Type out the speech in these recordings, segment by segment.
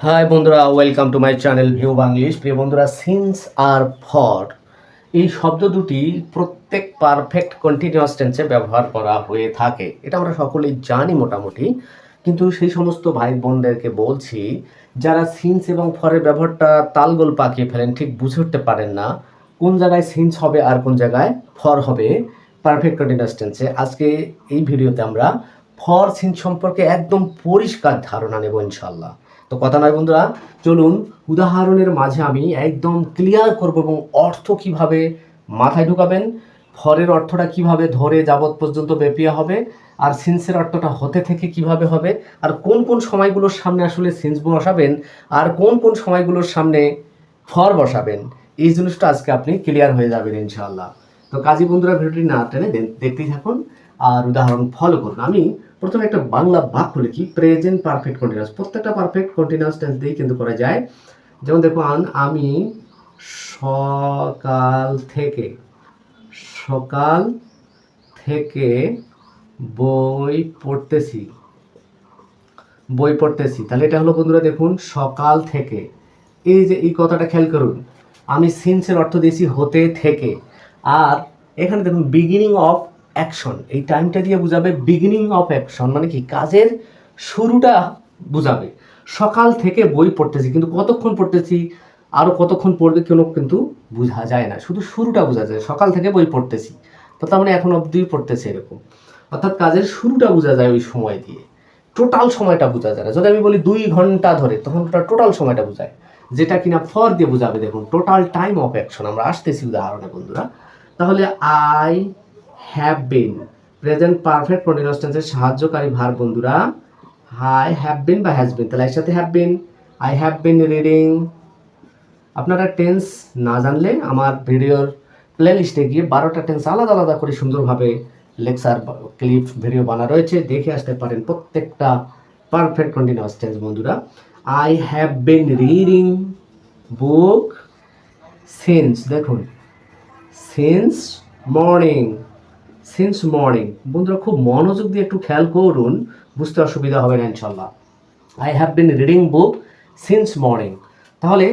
High বন্ধুরা welcome to my channel View Banglish প্রিয় বন্ধুরা সিন্স আর ফর এই শব্দ দুটি প্রত্যেক পারফেক্ট কন্টিনিউয়াস টেন্সে ব্যবহার করা হয়ে থাকে। এটা আমরা সকলেই জানি মোটামুটি। কিন্তু সেই সমস্ত ভাই বোনদেরকে বলছি, যারা সিন্স এবং ফরের ব্যবহারটা তালগোল পাকিয়ে ফেলেন, ঠিক বুঝে উঠতে পারেন না, কোন জায়গায় সিন্স হবে আর কোন জায়গায় ফর হবে পারফেক্ট কন্টিনিউয়াস টেন্সে আজকে এই ভিডিওতে আমরা ফর সিন্স সম্পর্কে একদম পরিষ্কার ধারণা নেব ইনশাল্লাহ তো কথা নয় বন্ধুরা, চলুন উদাহরণের মাঝে আমি একদম ক্লিয়ার করব এবং অর্থ কীভাবে মাথায় ঢুকাবেন ফরের অর্থটা কীভাবে ধরে যাবৎ পর্যন্ত বেপিয়া হবে, আর সিন্সের অর্থটা হতে থেকে কীভাবে হবে, আর কোন কোন সময়গুলোর সামনে আসলে সিন্স বসাবেন, আর কোন কোন সময়গুলোর সামনে ফর বসাবেন, এই জিনিসটা আজকে আপনি ক্লিয়ার হয়ে যাবেন ইনশাআল্লাহ। তো কাজী বন্ধুরা, ভিডিওটি না টেনে দেখতেই থাকুন, আর উদাহরণ ফলো করুন। আমি প্রথমে একটা বাংলা বাক্য লিখি প্রেজেন্ট পারফেক্ট কন্টিনিউয়াস প্রত্যেকটা পারফেক্ট কন্টিনিউয়াস টেন্স দিয়েই কিন্তু করা যায়। যেমন দেখুন আমি সকাল থেকে সকাল থেকে বই পড়তেছি। বই পড়তেছি। তাহলে এটা হলো বন্ধুরা দেখুন, সকাল থেকে। এই যে, এই কথাটা খেয়াল করুন। আমি সিন্সের অর্থ দিয়েছি হতে থেকে। আর এখানে দেখুন বিগিনিং অফ অ্যাকশন এই টাইমটা দিয়ে বোঝাবে বিগিনিং অফ অ্যাকশন মানে কি? কাজের শুরুটা বোঝাবে। সকাল থেকে বই পড়তেছি, কিন্তু কতক্ষণ পড়তেছি আরও কতক্ষণ পড়বে কোনো কিন্তু বোঝা যায় না। শুধু শুরুটা বোঝা যায়, সকাল থেকে বই পড়তেছি। তো তার মানে এখন অবধি পড়তেছে এরকম। অর্থাৎ কাজের শুরুটা বোঝা যায় ওই সময় দিয়ে। টোটাল সময়টা বোঝা যায় না। যদি আমি বলি দুই ঘণ্টা ধরে, তখন ওটা টোটাল সময়টা বোঝায়। যেটা কিনা ফর দিয়ে বোঝাবে, দেখুন টোটাল টাইম অফ অ্যাকশন আমরা আসতেছি উদাহরণে, বন্ধুরা। তাহলে I have been present perfect continuous সাহায্যকারী ভার বন্ধুরা. আই হ্যাভ বিন বা হ্যাজ বিন তাহলে এর সাথে have been I have been reading আপনারা টেন্স না জানলে আমার ভিডিওর প্লে লিস্টে গিয়ে বারোটা টেন্স আলাদা আলাদা করে সুন্দরভাবে লেকচার ক্লিপ ভিডিও বানা রয়েছে। দেখে আসতে পারেন প্রত্যেকটা পারফেক্ট কন্টিনিউয়াস টেন্স বন্ধুরা। I have been reading book since দেখুন সিন্স মর্নিং সিন্স মর্নিং বন্ধুরা খুব মনোযোগ দিয়ে একটু খেয়াল করুন, বুঝতে অসুবিধা হবে না ইনশাল্লাহ I have been reading book since morning তাহলে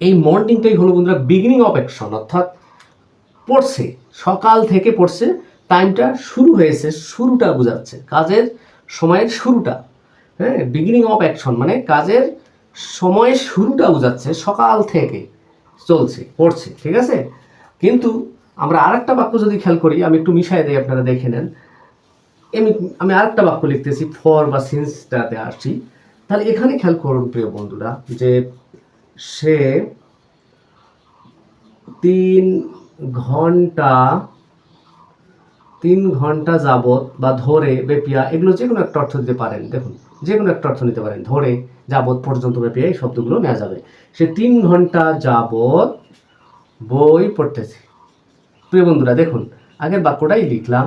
এই মর্নিংটাই হলো বন্ধুরা বিগিনিং অফ অ্যাকশন অর্থাৎ পড়ছে, সকাল থেকে পড়ছে টাইমটা শুরু হয়েছে, শুরুটা বোঝাচ্ছে, কাজের সময়ের শুরুটা। হ্যাঁ বিগিনিং অফ অ্যাকশন মানে কাজের সময়ের শুরুটা বোঝাচ্ছে, সকাল থেকে চলছে, পড়ছে, ঠিক আছে? কিন্তু আমরা আরেকটা বাক্য যদি খেয়াল করি, আমি একটু মিশাই দিই, আপনারা দেখে নেন। আমি আমি আরেকটা বাক্য লিখতেছি ফর বা সিন্সটাতে আসছি। তাহলে এখানে খেয়াল করুন, প্রিয় বন্ধুরা, যে সে তিন ঘণ্টা তিন ঘণ্টা যাবত বা ধরে বেপিয়া, এগুলো যে কোনো একটা অর্থ দিতে পারেন। দেখুন, যে কোনো একটা অর্থ নিতে পারেন। ধরে যাবত পর্যন্ত বেপিয়া, এই শব্দগুলো নেওয়া যাবে। সে তিন ঘণ্টা যাবত বই পড়তেছে। প্রিয় বন্ধুরা, দেখুন, আগের বাক্যটাই লিখলাম।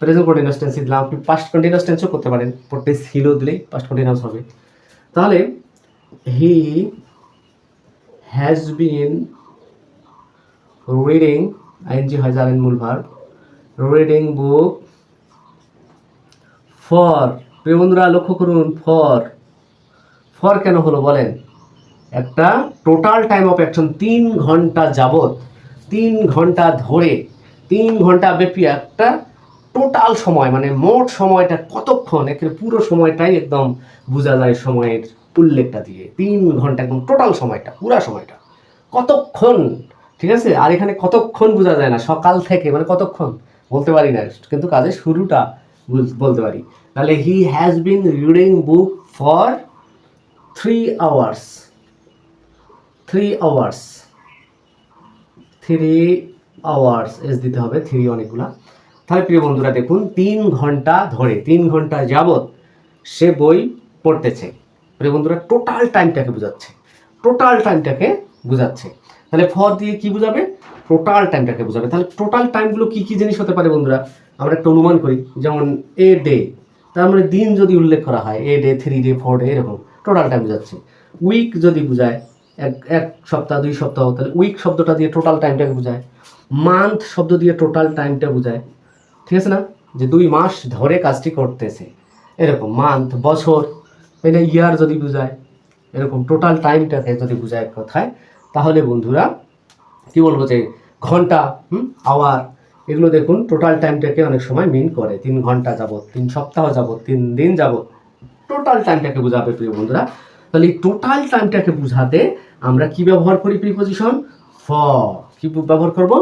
প্রেজেন্ট কন্টিনিউয়াস টেন্স দিলাম আপনি পাস্ট কন্টিনিউয়াস টেন্সও করতে পারেন। পড়তে ছিল দিলেই পাস্ট কন্টিনিউয়াস হবে। তাহলে he has been reading I N G হয় জানেন মূল ভার্ব রিডিং বুক ফর প্রিয় বন্ধুরা, লক্ষ্য করুন ফর ফর কেন হলো বলেন? একটা টোটাল টাইম অফ অ্যাকশন তিন ঘণ্টা যাবত তিন ঘণ্টা ধরে, তিন ঘণ্টা ব্যাপী একটা টোটাল সময় মানে মোট সময়টা কতক্ষণ একেবারে পুরো সময়টাই একদম বোঝা যায় সময়ের উল্লেখটা দিয়ে। তিন ঘণ্টা একদম টোটাল সময়টা, পুরো সময়টা। কতক্ষণ? ঠিক আছে? আর এখানে কতক্ষণ বোঝা যায় না, সকাল থেকে মানে কতক্ষণ? বলতে পারি না, কিন্তু কাজের শুরুটা বলতে পারি। তাহলে he has been reading book for three hours three hours three hours S দিতে হবে থ্রি অনেকগুলা। তাহলে প্রিয় বন্ধুরা, দেখুন, তিন ঘণ্টা ধরে, তিন ঘণ্টা যাবত সে বই পড়তেছে। প্রিয় বন্ধুরা টোটাল টাইমটাকে বোঝাচ্ছে। টোটাল টাইমটাকে বোঝাচ্ছে। তাহলে ফর দিয়ে কি বোঝাবে? টোটাল টাইমটাকে বোঝাবে। তাহলে টোটাল টাইমগুলো কি কি জিনিস হতে পারে বন্ধুরা? আমরা একটা অনুমান করি, যেমন এ ডে তার মানে দিন যদি উল্লেখ করা হয় a day three day four day এরকম টোটাল টাইম বোঝাচ্ছে। উইক যদি বোঝায় এক এক সপ্তাহ, দুই সপ্তাহ, তাহলে উইক শব্দটা দিয়ে টোটাল টাইমটাকে বোঝায়। মান্থ শব্দ দিয়ে টোটাল টাইমটা বোঝায়। ঠিক আছে না? যে দুই মাস ধরে কাজটি করতেছে। এরকম মান্থ বছর এটা ইয়ার যদি বোঝায়, এরকম টোটাল টাইমটাকে যদি বোঝায় কথায়, তাহলে বন্ধুরা, কি বলব যে ঘণ্টা, হুম আওয়ার এগুলো দেখুন টোটাল টাইমটাকে অনেক সময় মিন করে। তিন ঘণ্টা যাবত তিন সপ্তাহ যাবত তিন দিন যাবত টোটাল টাইমটাকে বোঝাবে প্রিয় বন্ধুরা। তাহলে এই টোটাল টাইমটাকে বোঝাতে আমরা কি ব্যবহার করি প্রিপোজিশন ফর কি ব্যবহার করব?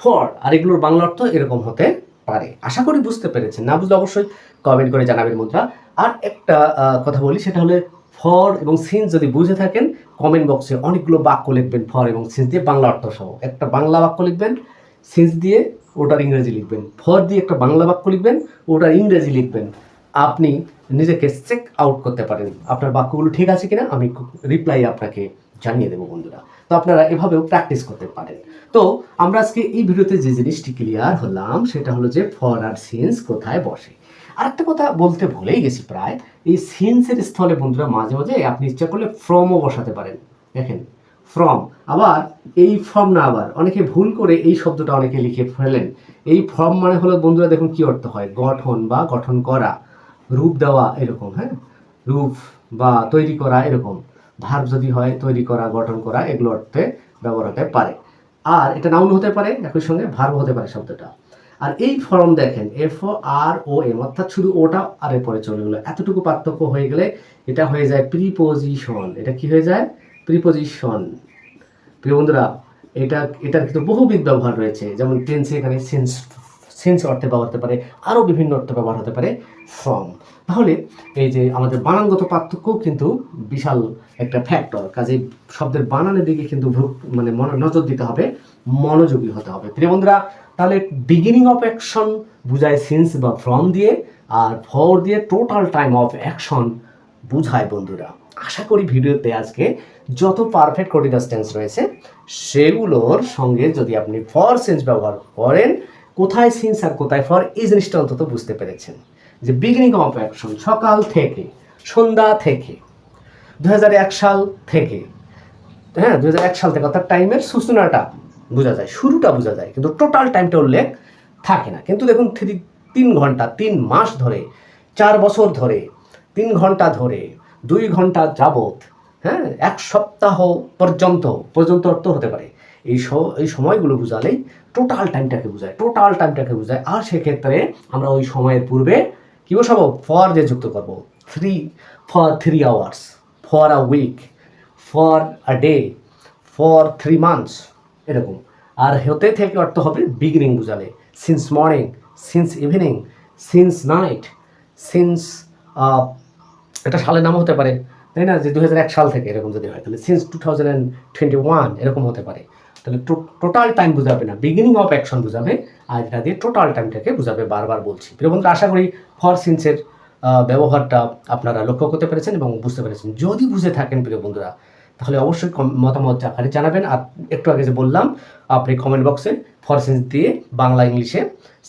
ফর আর এগুলোর বাংলা অর্থ এরকম হতে পারে। আশা করি বুঝতে পেরেছেন। না বুঝলে অবশ্যই কমেন্ট করে জানাবেন বন্ধুরা আর একটা কথা বলি, সেটা হলে ফর এবং সিন্স যদি বুঝে থাকেন কমেন্ট বক্সে অনেকগুলো বাক্য লিখবেন ফর এবং সিন্স দিয়ে বাংলা অর্থ সহ। একটা বাংলা বাক্য লিখবেন সিন্স দিয়ে ওটার ইংরেজি লিখবেন। ফর দিয়ে একটা বাংলা বাক্য লিখবেন, ওটার ইংরেজি লিখবেন। আপনি নিজেকে চেক আউট করতে পারেন। আপনার বাক্যগুলো ঠিক আছে কিনা আমি রিপ্লাই আপনাকে জানিয়ে দেবো বন্ধুরা। তো আপনারা এভাবেও প্র্যাকটিস করতে পারেন। তো আমরা আজকে এই ভিডিওতে যে জিনিসটি ক্লিয়ার হলাম, সেটা হলো যে ফর আর সিন্স কোথায় বসে। আরেকটা কথা বলতে ভুলেই গেছি প্রায়, এই সিন্সের স্থলে বন্ধুরা মাঝে মাঝে আপনি ইচ্ছা করলে ফ্রমও বসাতে পারেন। দেখেন ফ্রম আবার এই ফর্ম না আবার, অনেকে ভুল করে এই শব্দটা অনেকে লিখে ফেলেন। এই ফর্ম মানে হলো বন্ধুরা দেখুন কি অর্থ হয়? গঠন বা গঠন করা। রূপ দেওয়া এরকম হ্যাঁ? রূপ বা তৈরি করা এরকম। ভার্ব যদি হয়, তৈরি করা, গঠন করা, এগুলো অর্থে ব্যবহার হতে পারে। আর এটা নাউন হতে পারে, একই সঙ্গে ভার্ব হতে পারে শব্দটা। আর এই ফর্ম দেখেন এফ আর ও এম অর্থাৎ শুধু ওটা আর পরে চলে গেলো। এতটুকু পার্থক্য হয়ে গেলে এটা হয়ে যায় প্রিপোজিশন এটা কি হয়ে যায়? প্রিপোজিশন প্রিয় বন্ধুরা, এটা, এটার কিন্তু বহুবিধ ব্যবহার রয়েছে। যেমন টেন্সে এখানে সেন্স সেন্স অর্থে ব্যবহার হতে পারে, আরও বিভিন্ন অর্থে ব্যবহার হতে পারে। ফ্রম তাহলে এই যে আমাদের বানানগত পার্থক্য কিন্তু বিশাল একটা ফ্যাক্টর কাজে শব্দের বানানের দিকে কিন্তু মানে নজর দিতে হবে, মনোযোগী হতে হবে। প্রিয় বন্ধুরা, তাহলে বিগিনিং অফ অ্যাকশন বুঝায় সিন্স বা ফ্রম দিয়ে, আর ফর দিয়ে টোটাল টাইম অফ অ্যাকশন বুঝায় বন্ধুরা। আশা করি ভিডিওতে আজকে যত পারফেক্ট কন্টিনিউয়াস টেন্স রয়েছে, সেগুলোর সঙ্গে যদি আপনি ফর সেন্স ব্যবহার করেন, কোথায় সিন্স আর কোথায় ফর এই জিনিসটা অন্তত বুঝতে পেরেছেন। যে বিগিনিং অফ অ্যাকশন সকাল থেকে, সন্ধ্যা থেকে দু হাজার এক সাল থেকে হ্যাঁ দু হাজার এক সাল থেকে, অর্থাৎ টাইমের সূচনাটা বোঝা যায়, শুরুটা বোঝা যায়, কিন্তু টোটাল টাইমটা উল্লেখ থাকে না। কিন্তু দেখুন, থ্রি, তিন ঘণ্টা, তিন মাস ধরে, চার বছর ধরে, তিন ঘণ্টা ধরে, দুই ঘণ্টা যাবত হ্যাঁ এক সপ্তাহ পর্যন্ত পর্যন্ত অর্থ হতে পারে। এই এই সময়গুলো বোঝালেই টোটাল টাইমটাকে বোঝায় টোটাল টাইমটাকে বোঝায়। আর সেক্ষেত্রে আমরা ওই সময়ের পূর্বে কী বসাবো ফর দিয়ে যুক্ত করব। Three for three hours for a week for a day for three months এরকম। আর হতে থেকে অর্থ হবে beginning বুঝালে। Since morning since evening since night since এটা সালের নাম হতে পারে, তাই না? যে দু সাল থেকে এরকম যদি হয়, তাহলে since two thousand twenty one এরকম হতে পারে। তাহলে টোটাল টাইম বুঝাবে না। বিগিনিং অফ অ্যাকশন বুঝাবে, আর এটা দিয়ে টোটাল টাইমটাকে বুঝাবে বারবার বলছি। প্রিয় বন্ধুরা, আশা করি ফর সিন্সের ব্যবহারটা আপনারা লক্ষ্য করতে পেরেছেন এবং বুঝতে পেরেছেন। যদি বুঝে থাকেন প্রিয় বন্ধুরা, তাহলে অবশ্যই মতামত আকারে জানাবেন। আর একটু আগে যে বললাম, আপনি কমেন্ট বক্সে ফর সেন্স দিয়ে বাংলা ইংলিশে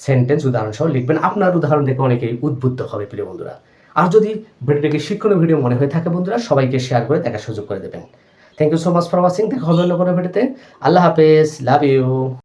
সেন্টেন্স উদাহরণ সহ লিখবেন। আপনার উদাহরণ দেখে অনেকেই উদ্বুদ্ধ হবে প্রিয় বন্ধুরা। আর যদি ভিডিওটিকে শিক্ষণীয় ভিডিও মনে হয়ে থাকে বন্ধুরা, সবাইকে শেয়ার করে দেখার সুযোগ করে দেবেন। Thank you so much for watching দেখা হবে অন্য কোনো ভিডিওতে আল্লাহ হাফেজ। Love you